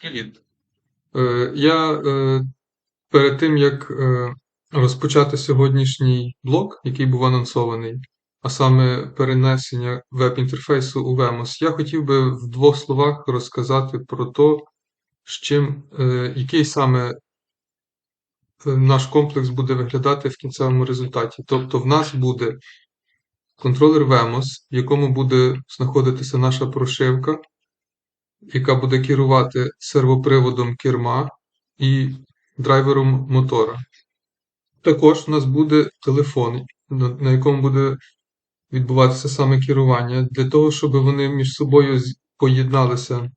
Привіт. Е, Я е, перед тим, як е, розпочати сьогоднішній блок, який був анонсований, а саме перенесення веб-інтерфейсу у Vemos, я хотів би в двох словах розказати про те, з який саме наш комплекс буде виглядати в кінцевому результаті. Тобто, в нас буде контролер Vemos, в якому буде знаходитися наша прошивка яка буде керувати сервоприводом керма і драйвером мотора. Також у нас буде телефон, на якому буде відбуватися саме керування. Для того, щоб вони між собою поєдналися,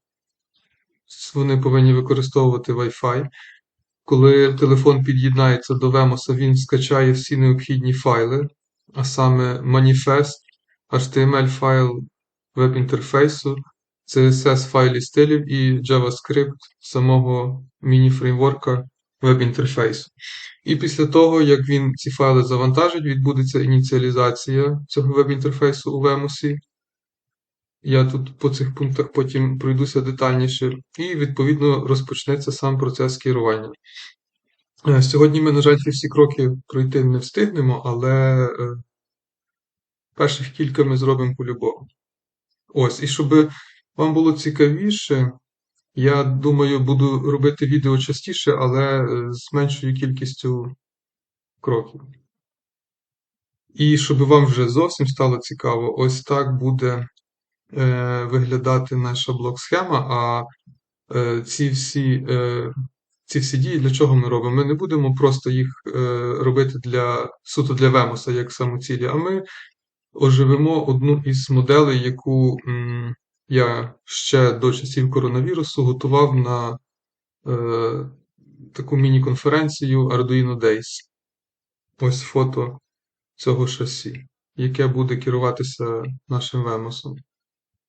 вони повинні використовувати Wi-Fi. Коли телефон під'єднається до Vemos, він скачає всі необхідні файли, а саме маніфест, HTML файл веб-інтерфейсу, CSS файлі стилів і JavaScript самого міні-фреймворка веб-інтерфейсу. І після того, як він ці файли завантажить, відбудеться ініціалізація цього веб-інтерфейсу у Vemos. Я тут по цих пунктах потім пройдуся детальніше, і, відповідно, розпочнеться сам процес керування. Е, сьогодні ми, на жаль, всі кроки пройти не встигнемо, але е, перших кілька ми зробимо по-любому. Ось, і щоб вам було цікавіше, я думаю, буду робити відео частіше, але е, з меншою кількістю кроків. І щоб вам вже зовсім стало цікаво, ось так буде е, виглядати наша блок-схема. А е, ці всі е, ці всі дії для чого ми робимо? Ми не будемо просто їх е, робити для суто для Вемоса як самоцілі, а ми оживимо одну із моделей, яку м, я ще до часів коронавірусу готував на е, таку міні-конференцію Arduino Days. Ось фото цього шасі, яке буде керуватися нашим вемосом.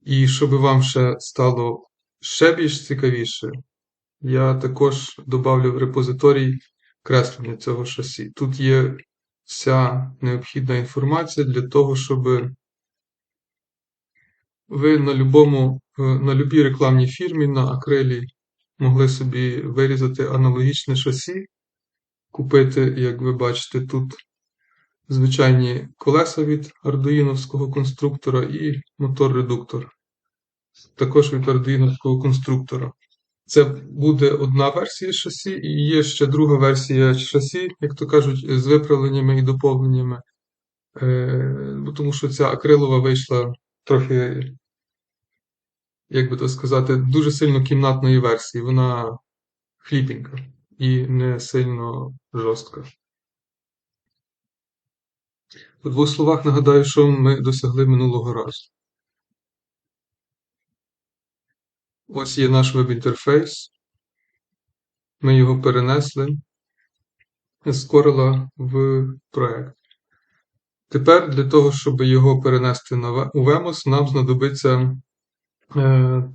І щоб вам ще стало ще більш цікавіше, я також додавлю в репозиторій креслення цього шасі. Тут є вся необхідна інформація для того, щоб ви на любому, на любій рекламній фірмі на акрилі могли собі вирізати аналогічне шасі, купити, як ви бачите, тут звичайні колеса від ардуїновського конструктора і мотор-редуктор. Також від ардуїновського конструктора. Це буде одна версія шасі, і є ще друга версія шасі, як то кажуть, з виправленнями і доповненнями. Е, Тому що ця акрилова вийшла трохи як би то сказати, дуже сильно кімнатної версії. Вона хліпенька і не сильно жорстка. У двох словах нагадаю, що ми досягли минулого разу. Ось є наш веб-інтерфейс. Ми його перенесли з Corel в проект. Тепер для того, щоб його перенести у Vemos, нам знадобиться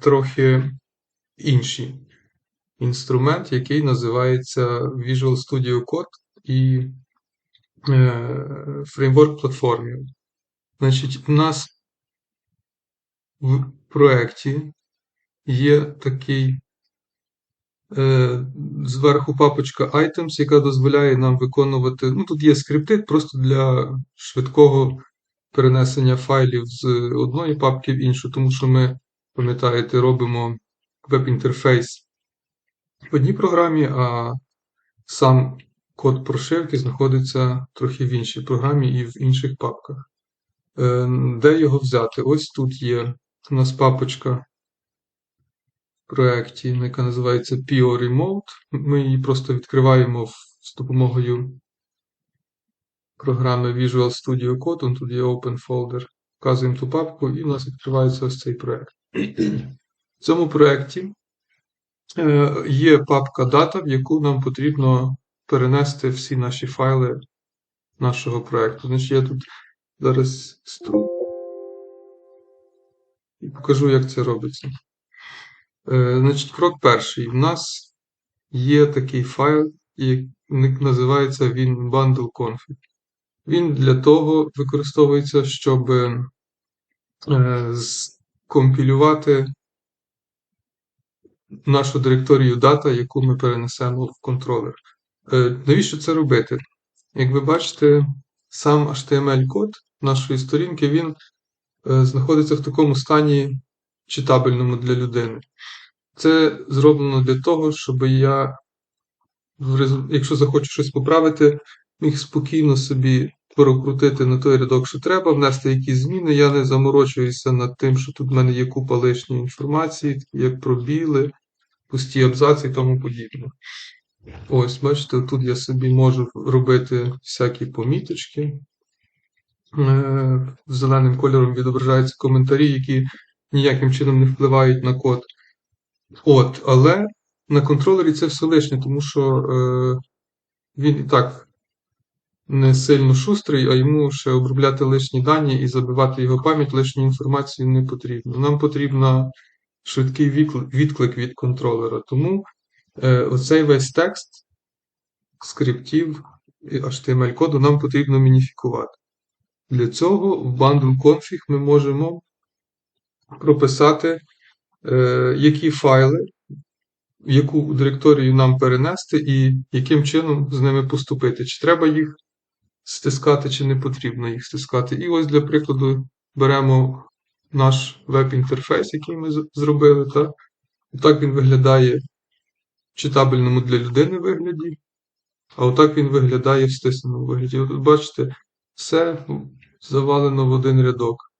трохи інший інструмент, який називається Visual Studio Code і фреймворк платформі. Значить, у нас в проєкті є такий е, зверху папочка Items, яка дозволяє нам виконувати. Ну, тут є скрипти просто для швидкого перенесення файлів з одної папки в іншу, тому що ми пам'ятаєте, робимо веб-інтерфейс в одній програмі, а сам код прошивки знаходиться трохи в іншій програмі і в інших папках. Е, де його взяти? Ось тут є у нас папочка в проєкті, яка називається PO Remote. Ми її просто відкриваємо з допомогою програми Visual Studio Code. Тут є Open Folder. Вказуємо ту папку, і у нас відкривається ось цей проєкт. В цьому проєкті е, є папка дата, в яку нам потрібно перенести всі наші файли нашого проєкту. Значить, я тут зараз стру і покажу, як це робиться. Е, значить, Крок перший. У нас є такий файл, який називається він bundle config. Він для того використовується, щоб е, компілювати нашу директорію дата, яку ми перенесемо в контролер. Е, навіщо це робити? Як ви бачите, сам HTML-код нашої сторінки він е, знаходиться в такому стані читабельному для людини. Це зроблено для того, щоб я, якщо захочу щось поправити, міг спокійно собі прокрутити на той рядок, що треба, внести якісь зміни. Я не заморочуюся над тим, що тут в мене є купа лишньої інформації, як пробіли, пусті абзаці і тому подібне. Ось, бачите, тут я собі можу робити всякі поміточки. Е, зеленим кольором відображаються коментарі, які ніяким чином не впливають на код. От, Але на контролері це все лишнє, тому що е, він і так не сильно шустрий, а йому ще обробляти лишні дані і забивати його пам'ять лишню інформацію не потрібно. Нам потрібен швидкий відклик від контролера. Тому е, оцей весь текст скриптів HTML-коду нам потрібно мініфікувати. Для цього в bundle config ми можемо прописати, е, які файли, яку директорію нам перенести і яким чином з ними поступити. Чи треба їх стискати, чи не потрібно їх стискати. І ось для прикладу беремо наш веб-інтерфейс, який ми зробили. Так? так він виглядає в читабельному для людини вигляді. А отак він виглядає в стисненому вигляді. От бачите, все завалено в один рядок.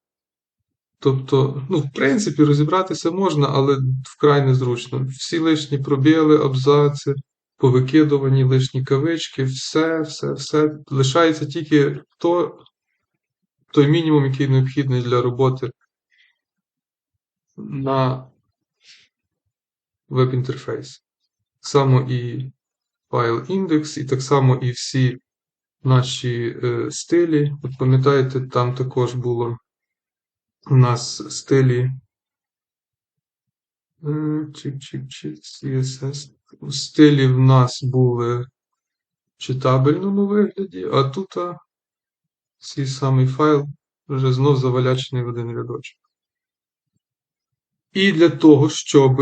Тобто, ну, в принципі, розібратися можна, але вкрай незручно. Всі лишні пробіли, абзаци, повикидувані лишні кавички, все, все, все. Лишається тільки то, той мінімум, який необхідний для роботи на веб-інтерфейс. Само і файл індекс, і так само і всі наші е, стилі. От пам'ятаєте, там також було у нас стилі CSS. Стилі в нас були в читабельному вигляді, а тут цей самий файл вже знов завалячений в один рядочок. І для того, щоб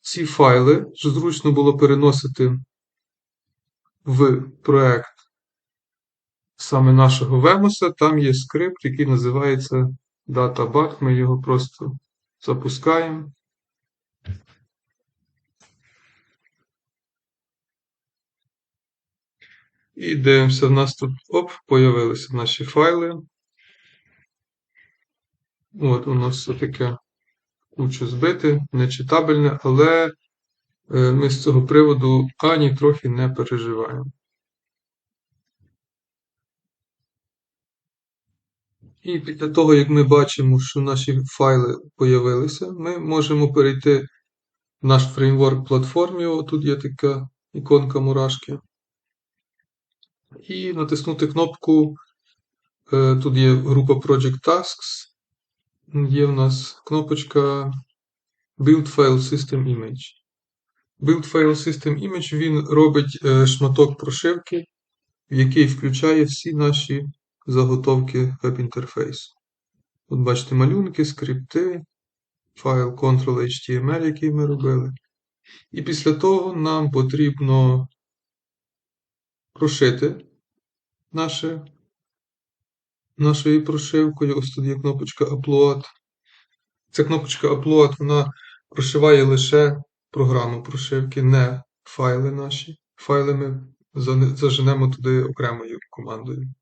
ці файли зручно було переносити в проект саме нашого Вемоса, там є скрипт, який називається DataBat. Ми його просто запускаємо. І дивимося, в нас тут оп, появилися наші файли. От, у нас все таке кучу збите, нечитабельне, але е, ми з цього приводу ані трохи не переживаємо. І після того, як ми бачимо, що наші файли появилися, ми можемо перейти в наш фреймворк платформі. Тут є така іконка мурашки. І натиснути кнопку. Е, тут є група Project Tasks. Є в нас кнопочка Build File System Image. Build File System Image він робить е, шматок прошивки, який включає всі наші заготовки веб-інтерфейсу. Тут бачите малюнки, скрипти, файл Ctrl-HTML, який ми робили. І після того нам потрібно прошити наше, нашою прошивкою. Ось тут є кнопочка Upload. Ця кнопочка Upload вона прошиває лише програму прошивки, не файли наші. Файли ми заженемо туди окремою командою.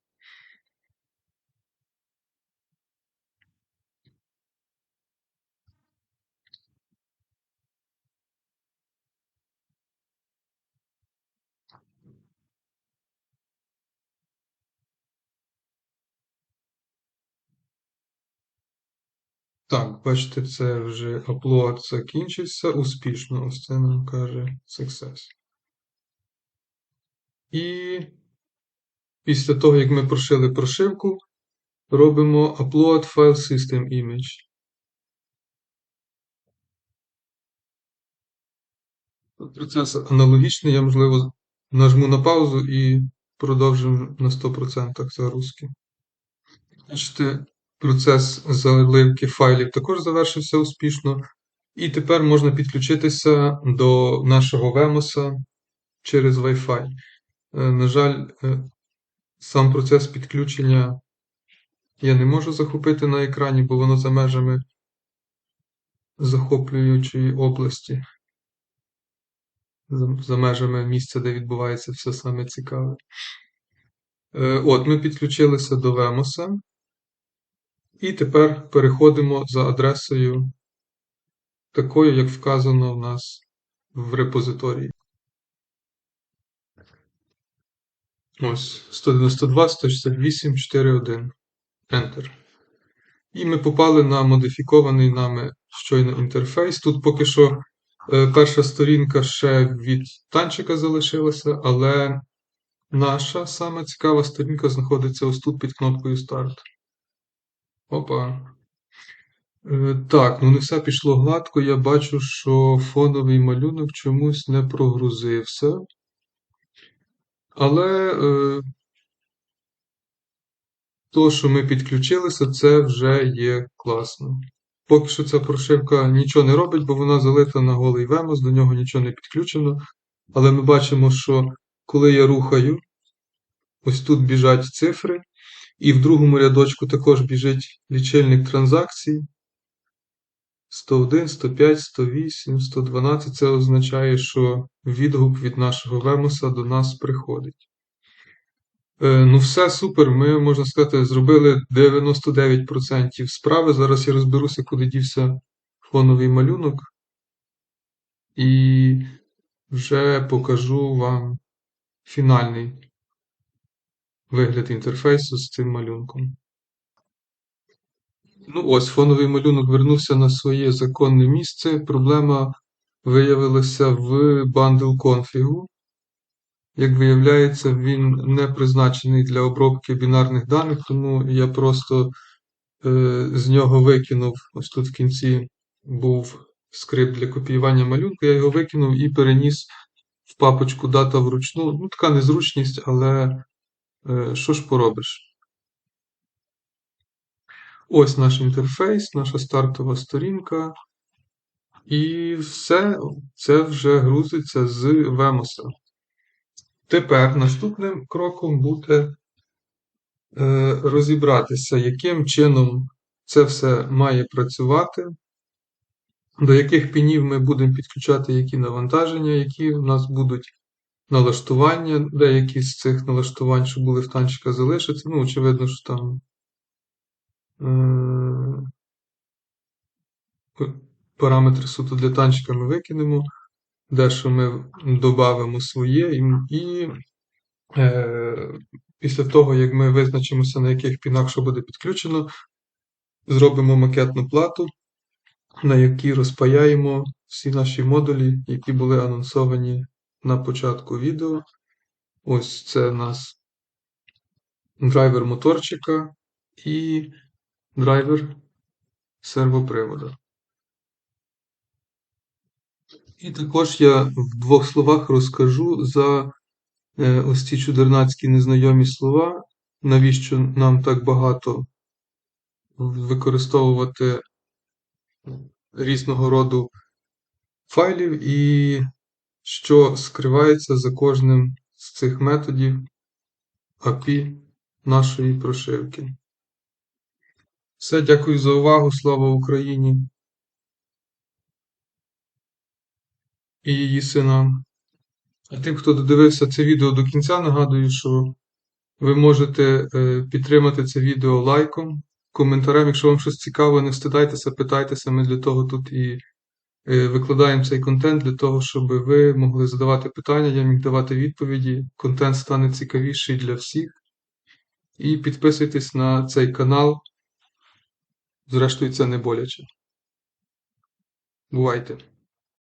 Так, бачите, це вже upload закінчився успішно. Ось це нам каже Success. І після того, як ми прошили прошивку, робимо Upload File System Image. Процес аналогічний, я, можливо, нажму на паузу і продовжимо на 100% загрузки. Бачите, Процес заливки файлів також завершився успішно. І тепер можна підключитися до нашого Вемоса через Wi-Fi. Е, на жаль, е, сам процес підключення я не можу захопити на екрані, бо воно за межами захоплюючої області, за межами місця, де відбувається все саме цікаве. Е, от, ми підключилися до Вемоса. І тепер переходимо за адресою такою, як вказано в нас в репозиторії. Ось 192, 168, 4.1. Enter. І ми попали на модифікований нами щойно інтерфейс. Тут поки що е, перша сторінка ще від танчика залишилася, але наша саме цікава сторінка знаходиться ось тут під кнопкою Старт. Опа. Е, так, ну не все пішло гладко. Я бачу, що фоновий малюнок чомусь не прогрузився. Але е, то, що ми підключилися, це вже є класно. Поки що ця прошивка нічого не робить, бо вона залита на голий Вемос, до нього нічого не підключено. Але ми бачимо, що коли я рухаю, ось тут біжать цифри, і в другому рядочку також біжить лічильник транзакцій. 101, 105, 108, 112 це означає, що відгук від нашого Вемоса до нас приходить. Е, ну, все супер. Ми, можна сказати, зробили 99% справи. Зараз я розберуся, куди дівся фоновий малюнок. І вже покажу вам фінальний вигляд інтерфейсу з цим малюнком. Ну ось, фоновий малюнок вернувся на своє законне місце. Проблема виявилася в bundle конфігу. Як виявляється, він не призначений для обробки бінарних даних, тому я просто е, з нього викинув. Ось тут в кінці був скрипт для копіювання малюнку, я його викинув і переніс в папочку дата вручну. Ну, така незручність, але е, що ж поробиш? Ось наш інтерфейс, наша стартова сторінка. І все це вже грузиться з Вемоса. Тепер наступним кроком буде е, розібратися, яким чином це все має працювати, до яких пінів ми будемо підключати які навантаження, які в нас будуть налаштування, деякі з цих налаштувань, що були в танчика, залишаться. Ну, очевидно, що там Е, параметри суто для танчика ми викинемо, дещо ми додамо своє, і, і е, після того, як ми визначимося, на яких пінах що буде підключено, зробимо макетну плату, на якій розпаяємо всі наші модулі, які були анонсовані на початку відео. Ось це у нас драйвер моторчика і драйвер сервоприводу. І також я в двох словах розкажу за е, ось ці чудернацькі незнайомі слова, навіщо нам так багато використовувати різного роду файлів, і що скривається за кожним з цих методів API нашої прошивки. Все, дякую за увагу. Слава Україні і її синам. А тим, хто додивився це відео до кінця, нагадую, що ви можете е, підтримати це відео лайком, коментарем. Якщо вам щось цікаве, не встидайтеся, питайтеся. Ми для того тут і викладаємо цей контент, для того, щоб ви могли задавати питання, я міг давати відповіді. Контент стане цікавіший для всіх. І підписуйтесь на цей канал. Зрештою, це не боляче. Бувайте!